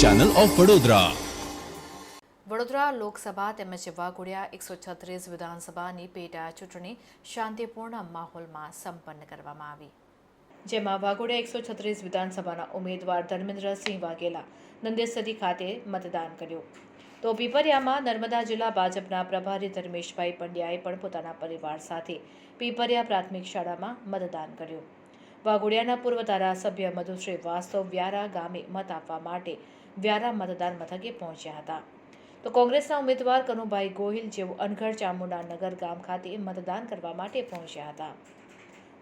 Channel of Vadodara Vadodara Lok Sabha તેમજ વાઘોડિયા એકસો છત્રીસ વિધાનસભાની પેટા ચૂંટણી શાંતિપૂર્ણ માહોલમાં સંપન્ન કરવામાં આવી. જેમાં વાઘોડિયા એકસો છત્રીસ વિધાનસભાના ઉમેદવાર ધર્મેન્દ્રસિંહ વાઘેલા નંદેસરી ખાતે મતદાન કર્યું. તો પીપરિયામાં નર્મદા જિલ્લા ભાજપના પ્રભારી ધર્મેશભાઈ પંડ્યાએ પણ પોતાના પરિવાર સાથે પીપરિયા પ્રાથમિક શાળામાં મતદાન કર્યું. વાઘોડિયાના પૂર્વ ધારાસભ્ય મધુશ્રી વાસ્તવ વ્યારા ગામે મત આપવા માટે વ્યારા મતદાન મથકે પહોંચ્યા હતા. તો કોંગ્રેસના ઉમેદવાર કનુભાઈ ગોહિલ જેઓ અનગઢ ચામુંડા નગર ગામ ખાતે મતદાન કરવા માટે પહોંચ્યા હતા.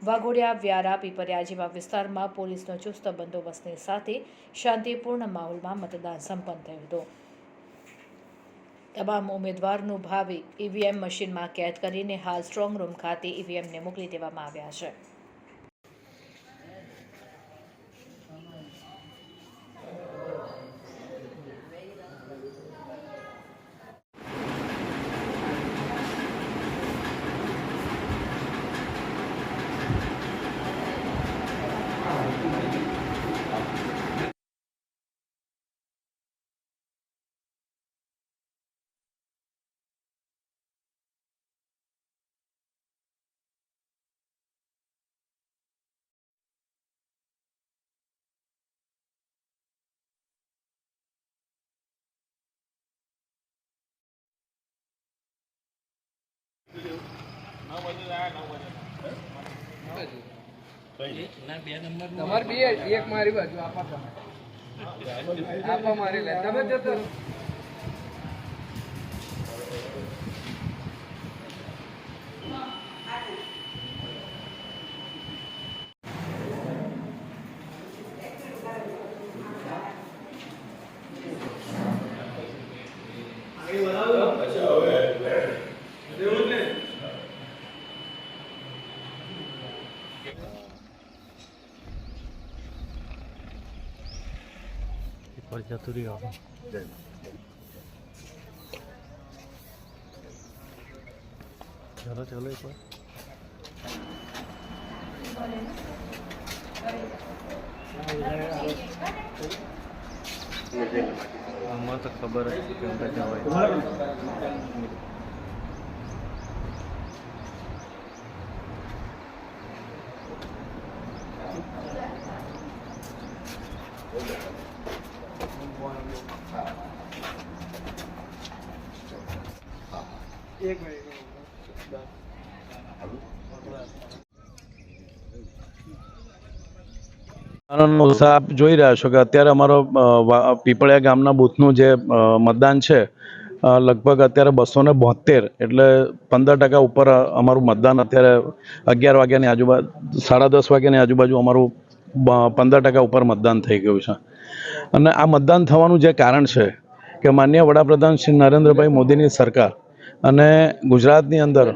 વાઘોડિયા, વ્યારા, પીપરિયા જેવા વિસ્તારમાં પોલીસનો ચુસ્ત બંદોબસ્તની સાથે શાંતિપૂર્ણ માહોલમાં મતદાન સંપન્ન થયું હતું. તમામ ઉમેદવારનું ભાવિ ઈવીએમ મશીનમાં કેદ કરીને હાલ સ્ટ્રોંગ રૂમ ખાતે ઈવીએમને મોકલી દેવામાં આવ્યા છે. તમારે બે એક મારી બાજુ આપા તમે મારી લે. તમે જતો રહો. પર જતું રહ્યું ચલો ચલો એક વાર આમાં તો ખબર જ છે કેમ કે જવાય એક આપ જોઈ રહ્યા છો કે અત્યારે અમારો પીપળિયા ગામના બૂથનું જે મતદાન છે લગભગ અત્યારે બસો ને બોતેર એટલે પંદર ટકા ઉપર અમારું મતદાન અત્યારે અગિયાર વાગ્યાની આજુબાજુ સાડા દસ વાગ્યાની આજુબાજુ અમારું પંદર ટકા ઉપર મતદાન થઈ ગયું છે. અને આ મતદાન થવાનું જે કારણ છે કે માન્ય વડાપ્રધાન શ્રી નરેન્દ્રભાઈ મોદીની સરકાર અને ગુજરાતની અંદર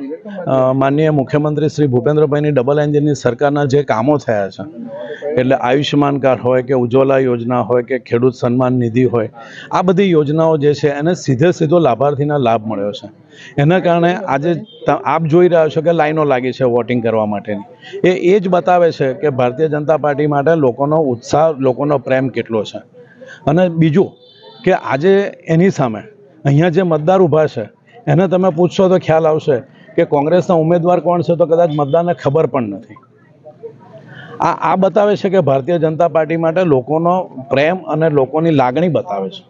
માનનીય મુખ્યમંત્રી શ્રી ભૂપેન્દ્રભાઈની ડબલ એન્જિનની સરકારના જે કામો થયા છે, એટલે આયુષ્યમાન કાર્ડ હોય કે ઉજ્જવલા યોજના હોય કે ખેડૂત સન્માન નિધિ હોય, આ બધી યોજનાઓ જે છે એને સીધે સીધો લાભાર્થીના લાભ મળ્યો છે. એના કારણે આજે આપ જોઈ રહ્યા છો કે લાઈનો લાગી છે વોટિંગ કરવા માટેની. એ એ જ બતાવે છે કે ભારતીય જનતા પાર્ટી માટે લોકોનો ઉત્સાહ, લોકોનો પ્રેમ કેટલો છે. અને બીજું કે આજે એની સામે અહીંયા જે મતદાર ઊભા છે એને તમે પૂછશો તો ખ્યાલ આવશે કે કોંગ્રેસના ઉમેદવાર કોણ છે તો કદાચ મતદારને ખબર પણ નથી. આ આ બતાવે છે કે ભારતીય જનતા પાર્ટી માટે લોકોનો પ્રેમ અને લોકોની લાગણી બતાવે છે.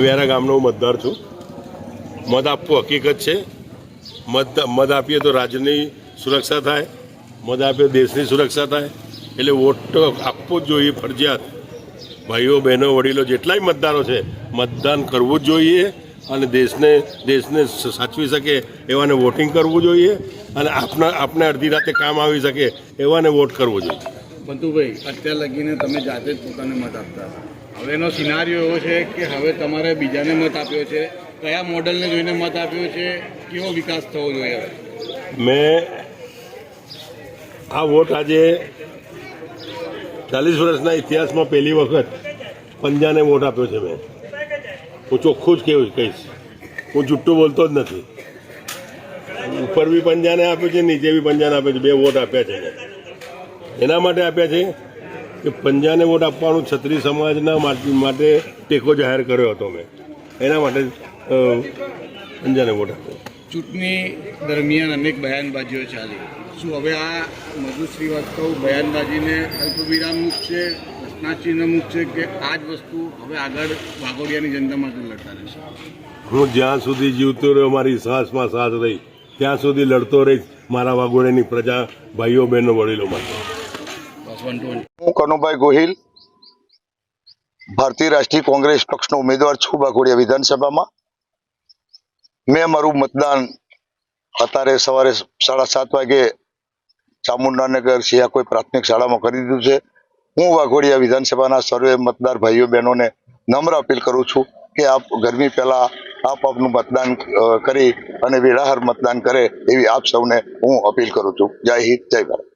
વેરા ગામનો હું મતદાર છું. મત આપવું હકીકત છે. મત મત આપીએ તો રાજ્યની સુરક્ષા થાય. મત આપીએ દેશની સુરક્ષા થાય. એટલે વોટ આપવો જ જોઈએ ફરજિયાત. ભાઈઓ બહેનો વડીલો જેટલાય મતદારો છે મતદાન કરવું જ જોઈએ અને દેશને દેશને સાચવી શકે એવાને વોટિંગ કરવું જોઈએ અને આપના આપને અડધી રાતે કામ આવી શકે એવાને વોટ કરવો જોઈએ. બંતુભાઈ અત્યાર લગીને તમે જાતે જ પોતાને મત આપતા હતા હવેનો સિનારીઓ એવો છે કે હવે તમારે બીજાને મત આપ્યો છે. કયા મોડલને જોઈને મત આપ્યો છે? કેવો વિકાસ થવો જોઈએ મેં આ વોટ આજે ચાલીસ વર્ષના ઇતિહાસમાં પહેલી વખત પંજાને વોટ આપ્યો છે મેં. હું ચોખ્ખું જ કેવું કહીશ. હું જુઠ્ઠું બોલતો જ નથી. ઉપર બી પંજાને આપ્યું છે, નીચે બી પંજાને આપ્યો છે, બે વોટ આપ્યા છે મેં એના માટે આપ્યા છે કે પંજાને વોટ આપવાનું છત્રી સમાજના માટે ટેકો જાહેર કર્યો હતો મેં. એના માટે પંજાને વોટ આપ્યો. ચૂંટણી દરમિયાન અનેક બયાનબાજીઓ ચાલી. શું હવે આ મધુ શ્રીવાસ્તવ બયાનબાજીને અલ્પવિરામ મૂકશે પ્રશ્નાચિહ્ન મૂકશે કે આ જ વસ્તુ હવે આગળ વાઘોડિયાની જનતા માટે લડતા રહેશે. હું જ્યાં સુધી જીવતો રહ્યો મારી શ્વાસમાં સાથ રહી ત્યાં સુધી લડતો રહીશ મારા વાઘોડિયાની પ્રજા ભાઈઓ બહેનો વડીલો માટે. હું કનુભાઈ ગોહિલ ભારતીય રાષ્ટ્રીય કોંગ્રેસ પક્ષનો ઉમેદવાર છું વાઘોડિયા વિધાનસભામાં. મેં મારું મતદાન અત્યારે સવારે સાડા સાત વાગે ચામુંડાનગર સિયા કોઈ પ્રાથમિક શાળામાં કરી દીધું છે. હું વાઘોડિયા વિધાનસભાના સર્વે મતદાર ભાઈઓ બહેનોને નમ્ર અપીલ કરું છું કે આપ ગરમી પહેલા આપ આપનું મતદાન કરી અને વિરાહર મતદાન કરે એવી આપ સૌને હું અપીલ કરું છું. જય હિન્દ, જય ભારત.